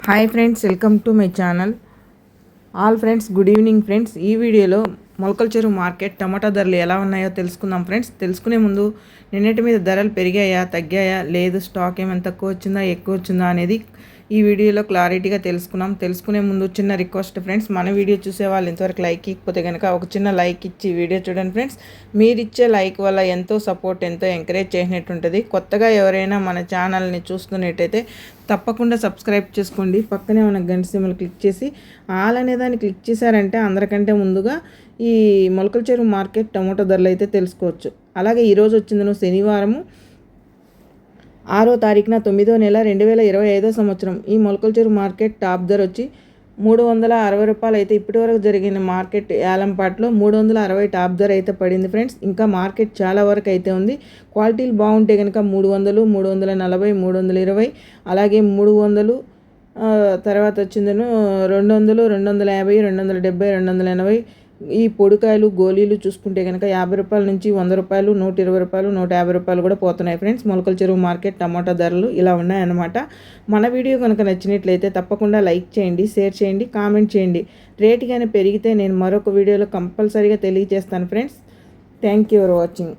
Hi friends welcome to my channel all friends good evening friends ఈ వీడియోలో మొలకల Cheruvu market టమాటా ధరలు ఎలా ఉన్నాయో తెలుసుకుందాం ఫ్రెండ్స్. తెలుసుకునే ముందు నిన్నటి మీద ధరలు పెరిగాయా తగ్గాయా లేదు స్టాక్ ఏమైనా తక్కువ వచ్చిందా ఎక్కువ వచ్చిందా అనేది ఈ వీడియోలో క్లారిటీగా తెలుసుకున్నాం. తెలుసుకునే ముందు చిన్న రిక్వెస్ట్ ఫ్రెండ్స్ మన వీడియో చూసే వాళ్ళు ఇంతవరకు లైక్ ఇకపోతే కనుక ఒక చిన్న లైక్ ఇచ్చి వీడియో చూడండి ఫ్రెండ్స్. మీరు ఇచ్చే లైక్ వల్ల ఎంతో సపోర్ట్ ఎంతో ఎంకరేజ్ చేసినట్టు ఉంటుంది. కొత్తగా ఎవరైనా మన ఛానల్ని చూస్తున్నట్టయితే తప్పకుండా సబ్స్క్రైబ్ చేసుకోండి. పక్కనే ఉన్న గంట సిమ్మలు క్లిక్ చేసి ఆల్ అనే దాన్ని క్లిక్ చేశారంటే అందరికంటే ముందుగా ఈ మొలకల చెరువు మార్కెట్ టమోటా ధరలు అయితే తెలుసుకోవచ్చు. అలాగే ఈరోజు వచ్చిందను శనివారము. ఆరో తారీఖున తొమ్మిదో నెల రెండు వేల ఇరవై ఐదో సంవత్సరం. ఈ మొలకల చెరువు మార్కెట్ టాప్ ధర వచ్చి మూడు వందల అరవై రూపాయలు అయితే ఇప్పటివరకు జరిగిన మార్కెట్ యాలంపాట్లో మూడు వందల అరవై టాప్ ధర అయితే పడింది ఫ్రెండ్స్. ఇంకా మార్కెట్ చాలా వరకు అయితే ఉంది. క్వాలిటీలు బాగుంటే కనుక మూడు వందలు మూడు వందల నలభై మూడు వందల ఇరవై అలాగే మూడు వందలు తర్వాత వచ్చిందను రెండు వందలు రెండు వందల యాభై రెండు వందల డెబ్బై రెండు వందల ఎనభై ఈ పొడికాయలు గోళీలు చూసుకుంటే కనుక యాభై రూపాయల నుంచి వంద రూపాయలు నూట ఇరవై రూపాయలు నూట యాభై రూపాయలు కూడా పోతున్నాయి ఫ్రెండ్స్. మొలకల చెరువు మార్కెట్ టమాటా ధరలు ఇలా ఉన్నాయన్నమాట. మన వీడియో కనుక నచ్చినట్లయితే తప్పకుండా లైక్ చేయండి షేర్ చేయండి కామెంట్ చేయండి. రేట్ కానీ పెరిగితే నేను మరొక వీడియోలో కంపల్సరీగా తెలియజేస్తాను friends. Thank you for watching.